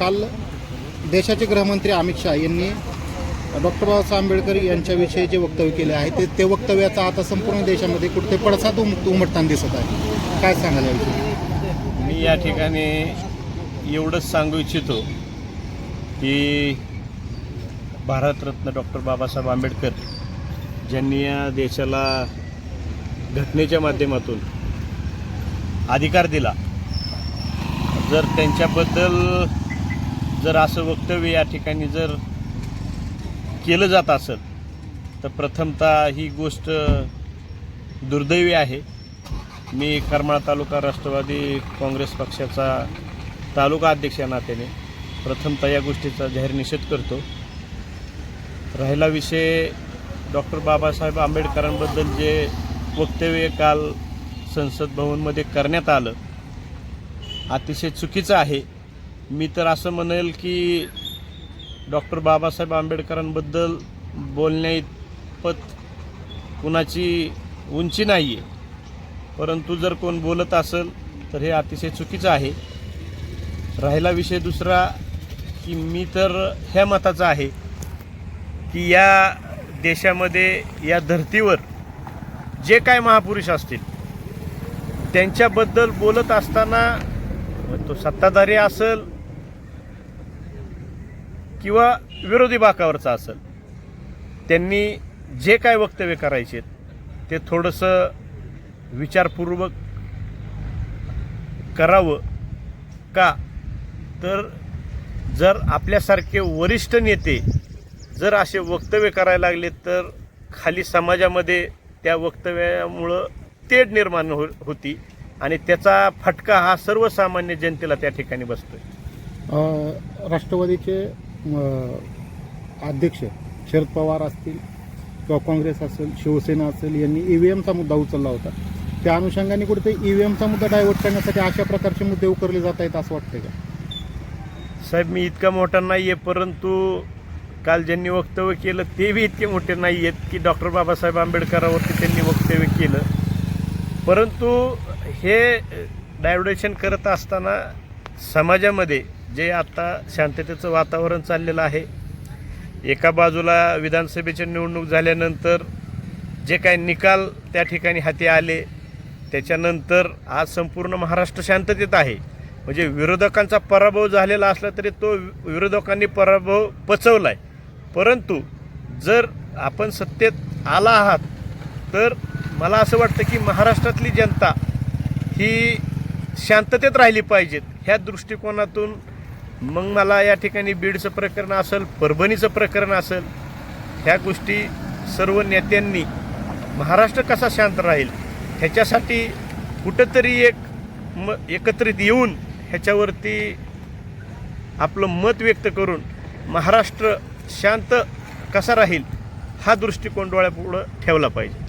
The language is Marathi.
काल देशाचे गृहमंत्री अमित शहा यांनी डॉक्टर बाबासाहेब आंबेडकर यांच्याविषयी जे वक्तव्य केले आहे ते ते वक्तव्याचा आता संपूर्ण देशामध्ये कुठे पडसाद उम उमटताना दिसत आहे. काय सांगाल याविषयी? मी या ठिकाणी एवढंच सांगू इच्छितो की भारतरत्न डॉक्टर बाबासाहेब आंबेडकर ज्यांनी या देशाला घटनेच्या माध्यमातून अधिकार दिला जर त्यांच्याबद्दल जर असं वक्तव्य या ठिकाणी जर केलं जात असेल तर प्रथमतः ही गोष्ट दुर्दैवी आहे. मी करमाळा तालुका राष्ट्रवादी काँग्रेस पक्षाचा तालुका अध्यक्ष या नात्याने प्रथमतः या गोष्टीचा जाहीर निषेध करतो. राहिला विषय डॉक्टर बाबासाहेब आंबेडकरांबद्दल जे वक्तव्य काल संसद भवनमध्ये करण्यात आलं अतिशय चुकीचं आहे. मी तर असं म्हणेल की डॉक्टर बाबासाहेब आंबेडकरांबद्दल बोलण्याइतपत कुणाची उंची नाही आहे परंतु जर कोण बोलत असेल तर हे अतिशय चुकीचं आहे. राहिला विषय दुसरा की मी तर ह्या मताचा आहे की या देशामध्ये या धर्तीवर जे काय महापुरुष असतील त्यांच्याबद्दल बोलत असताना तो सत्ताधारी असेल किंवा विरोधी बाकावरचा असेल त्यांनी जे काय वक्तव्य करायचे ते थोडंसं विचारपूर्वक करावं का? तर जर आपल्यासारखे वरिष्ठ नेते जर असे वक्तव्य करायला लागले तर खाली समाजामध्ये त्या वक्तव्यामुळं तेढ निर्माण हो होती आणि त्याचा फटका हा सर्वसामान्य जनतेला त्या ठिकाणी बसतोय. राष्ट्रवादीचे अध्यक्ष शरद पवार असतील किंवा काँग्रेस असेल शिवसेना असेल यांनी ई व्ही एमचा मुद्दा उचलला होता. त्या अनुषंगाने कुठे ई व्ही एमचा मुद्दा डायव्हर्ट करण्यासाठी अशा प्रकारचे मुद्दे उकरले जात आहेत असं वाटतं का? साहेब मी इतका मोठा नाही आहे परंतु काल ज्यांनी वक्तव्य केलं ते बी इतके मोठे नाही आहेत की डॉक्टर बाबासाहेब आंबेडकरावरती त्यांनी वक्तव्य केलं. परंतु हे डायव्हर्टेशन करत असताना समाजामध्ये जे आता शांततेचं वातावरण चाललेलं आहे एका बाजूला विधानसभेची निवडणूक झाल्यानंतर जे काही निकाल त्या ठिकाणी हाती आले त्याच्यानंतर आज संपूर्ण महाराष्ट्र शांततेत आहे. म्हणजे विरोधकांचा पराभव झालेला असला तरी तो विरोधकांनी पराभव पचवला आहे परंतु जर आपण सत्तेत आला आहात तर मला असं वाटतं की महाराष्ट्रातली जनता ही शांततेत राहिली पाहिजेत. ह्या दृष्टिकोनातून मग मला या ठिकाणी बीडचं प्रकरण असेल परभणीचं प्रकरण असेल ह्या गोष्टी सर्व नेत्यांनी महाराष्ट्र कसा शांत राहील ह्याच्यासाठी कुठंतरी एक म एकत्रित येऊन ह्याच्यावरती आपलं मत व्यक्त करून महाराष्ट्र शांत कसा राहील हा दृष्टिकोन डोळ्यापुढं ठेवला पाहिजे.